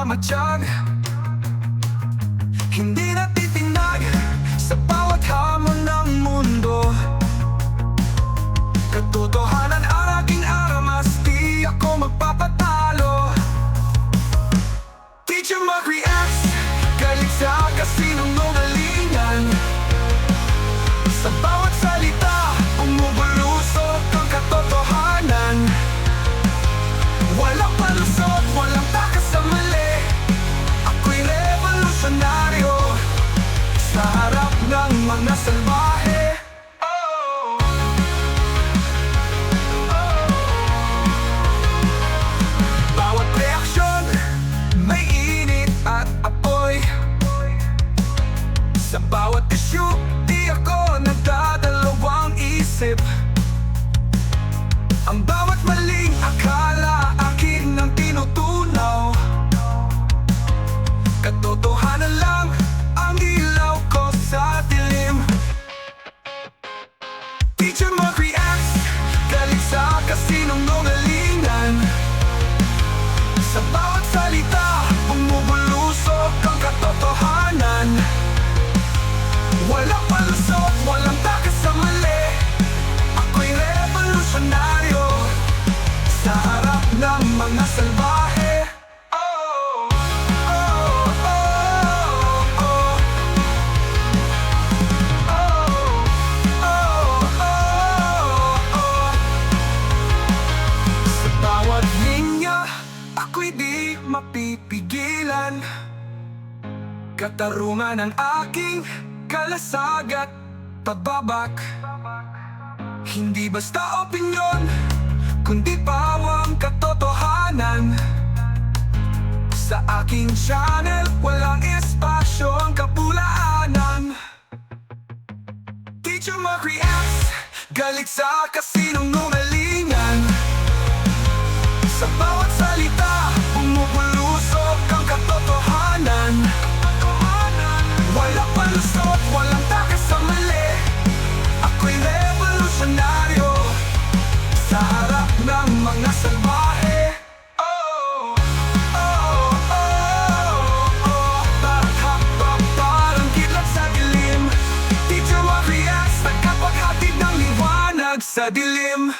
Nagmamatsyag Hindi natitinag Sa bawat hamon ng mundo. Katotohanan ang aking aramas Di ako magpapatalo. Teacher mag-reacts Galit sa kasinungalingan ng mga salbahe Teacher mag-reacts Galit sa kasinungalingan Sa bawat salita Bumubulusok ang katotohanan. Walang palusot, walang takas sa mali. Ako'y revolusyonaryo Sa harap ng mga ako'y di mapipigilan. Katarungan ang aking kalasag at pagbabak Hindi basta opinyon, kundi pawang katotohanan. Sa aking channel, walang espasyo ang kapulaanan. Teacher mag-reacts Galit sa kasinungalingan Sa bawat dilim